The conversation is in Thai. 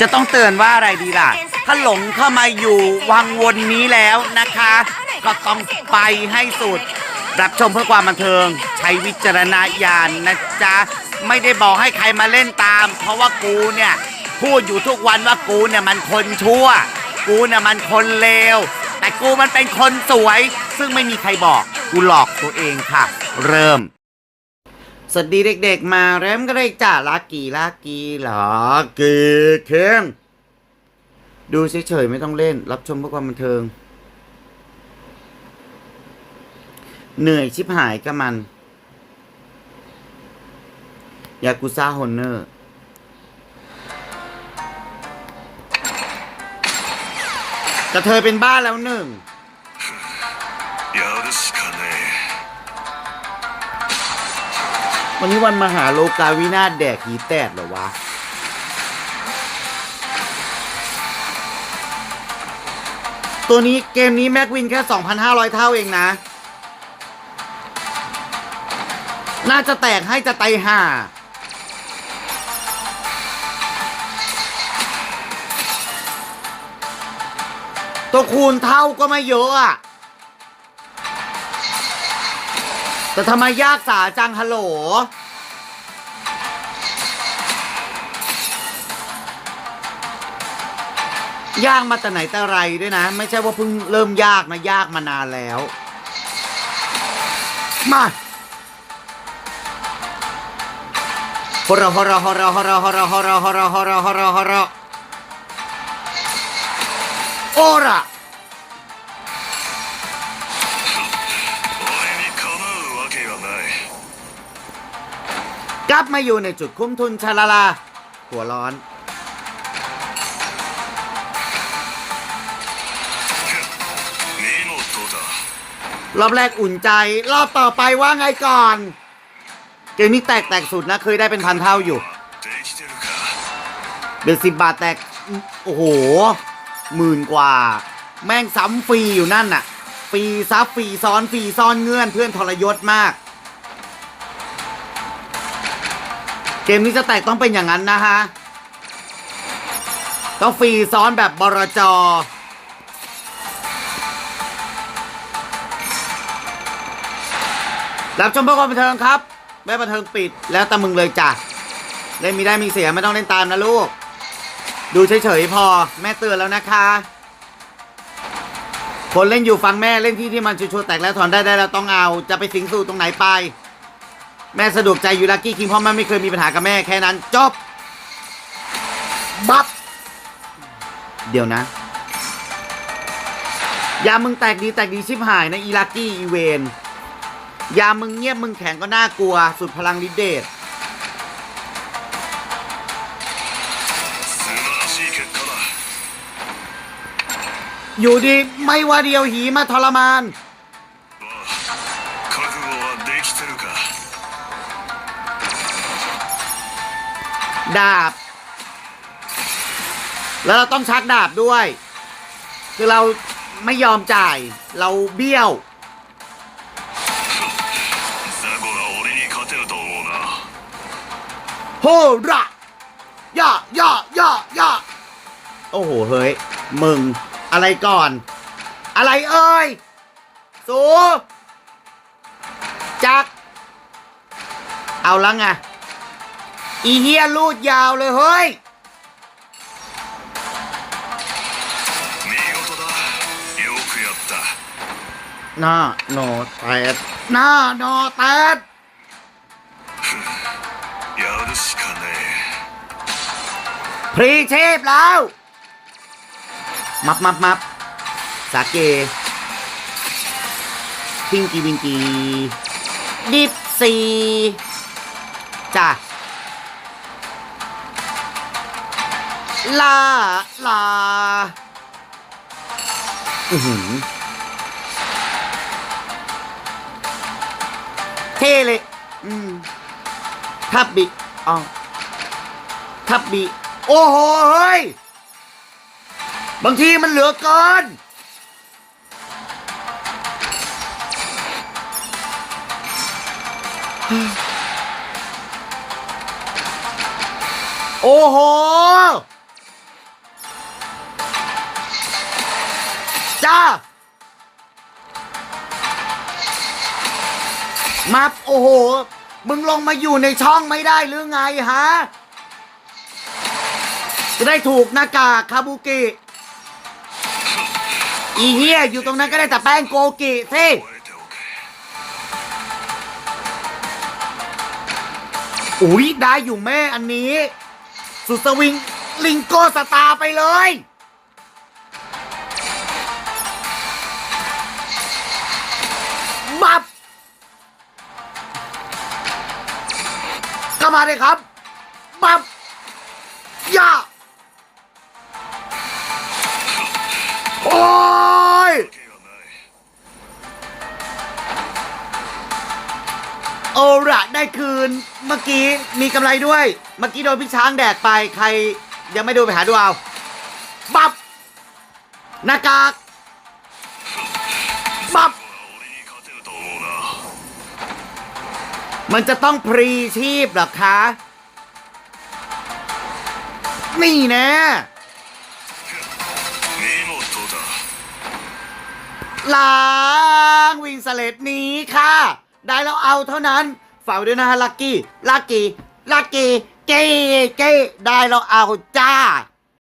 จะต้องเตือนว่าอะไรดีล่ะ ถ้าหลงเข้ามาอยู่วังวนนี้แล้วนะคะ ก็ต้องไปให้สุด รับชมเพื่อความบันเทิง ใช้วิจารณญาณนะจ๊ะ ไม่ได้บอกให้ใครมาเล่นตาม เพราะว่ากูเนี่ย พูดอยู่ทุกวันว่ากูเนี่ยมันคนชั่ว กูเนี่ยมันคนเลว แต่กูมันเป็นคนสวย ซึ่งไม่มีใครบอก กูหลอกตัวเองค่ะ เริ่ม สวัสดีเด็กๆมาเริ่มก็ได้จ้าลากีลากีหรอเกีเข้มดูเฉยๆไม่ต้องเล่น รับชมเพื่อความบันเทิง เหนื่อยชิบหายกับมัน ยากุซ่าโฮนเนอร์แต่เธอเป็นบ้าแล้วหนึ่ง วันนี้วันมหาโลกาวินาศแดกหีแตดเหรอวะ ตัวนี้เกมนี้แม็กวินแค่ 2,500 เท่าเองนะ น่าจะแตกให้จะไตห่าตัวคูณเท่าก็ไม่เยอะอะ แต่ทำไมยากสาจังฮัลโหล ยากมาแต่ไหนแต่ไรด้วยนะ ไม่ใช่ว่าเพิ่งเริ่มยากนะ ยากมานานแล้ว มาฮอระฮอระฮอระฮอระฮอระฮอระฮอระฮอระฮอระฮอระโอระ กลับมาอยู่ในจุดคุ้มทุนชาลาลา หัวร้อน รอบแรกอุ่นใจ รอบต่อไปว่าไงก่อน เกมนี้แตกแตกสุดนะ เคยได้เป็นพันเท่าอยู่เด็อนสิบบาทแตก โอ้โหหมื่นกว่า แม่งซ้ำฟรีอยู่นั่นน่ะ ฟรีซับฟรีซ้อนฟรีซ้อนเงื่อนเพื่อนทรยศมาก เกมนี้จะแตกต้องเป็นอย่างนั้นนะฮะ ต้องฟรีซ้อนแบบบรจอรับชมเพื่อความบันเทิงครับแม่บันเทิงปิดแล้วแต่มึงเลยจ้ะ เล่นมีได้มีเสียไม่ต้องเล่นตามนะลูก ดูเฉยๆพอแม่เตือนแล้วนะคะ คนเล่นอยู่ฟังแม่เล่นที่ที่มันชัวร์แตกแล้วถอนได้ได้แล้วต้องเอา จะไปสิงสู่ตรงไหนไป แม่สะดวกใจอยู่ลักกี้คิงเพราะแม่ไม่เคยมีปัญหากับแม่แค่นั้น จบ บับ เดี๋ยวนะ ยามึงแตกดีแตกดีชิบหายนะอีลักกี้อีเวนยามึงเงียบมึงแข็งก็น่ากลัว สุดพลังลิเดชอยู่ดีไม่ว่าเดียวหีมาทรมาน ดาบ แล้วเราต้องชักดาบด้วย คือเราไม่ยอมจ่าย เราเบี้ยวโหระย่อย่อย่อย่อโอ้โห เฮ้ย มึง อะไรก่อน อะไรเอ้ยสู จัก เอาละไง อีเฮียรูดยาวเลยเฮ้ย หน้าโนแตดหน้าโนแตดพรีเทพแล้ว มับมับมับสาเกพิงกีวิงกีดิบซีจ้า ลา ลา อือหือเท่เลย อืม ทับบิอ๋อทับบีโอ้โห เฮ้ย บางทีมันเหลือเกิน โอ้โห จ้า มาโอ้โห มึงลงมาอยู่ในช่องไม่ได้หรือไงฮะ จะได้ถูกหน้ากากคาบุกิ อีเหี้ยอยู่ตรงนั้นก็ได้แต่แป้งโกกิสิอุ้ยได้อยู่แม่อันนี้ สุดสวิงลิงโกสตาไปเลย บับเข้ามาเลยครับ บับย่าโอ้ยโอระได้คืน เมื่อกี้มีกำไรด้วย เมื่อกี้โดนพี่ช้างแดกไปใครยังไม่ดูไปหาดูเอาบับหน้ากากบับ มันจะต้องพรีชีพหรอคะ นี่นะล้างวิงสเลตนี้ค่ะ ได้แล้วเอาเท่านั้นฝากด้วยนะฮะลักกี้ ลักกี้ ลักกี้ เก้เก้ได้แล้วเอาจ้า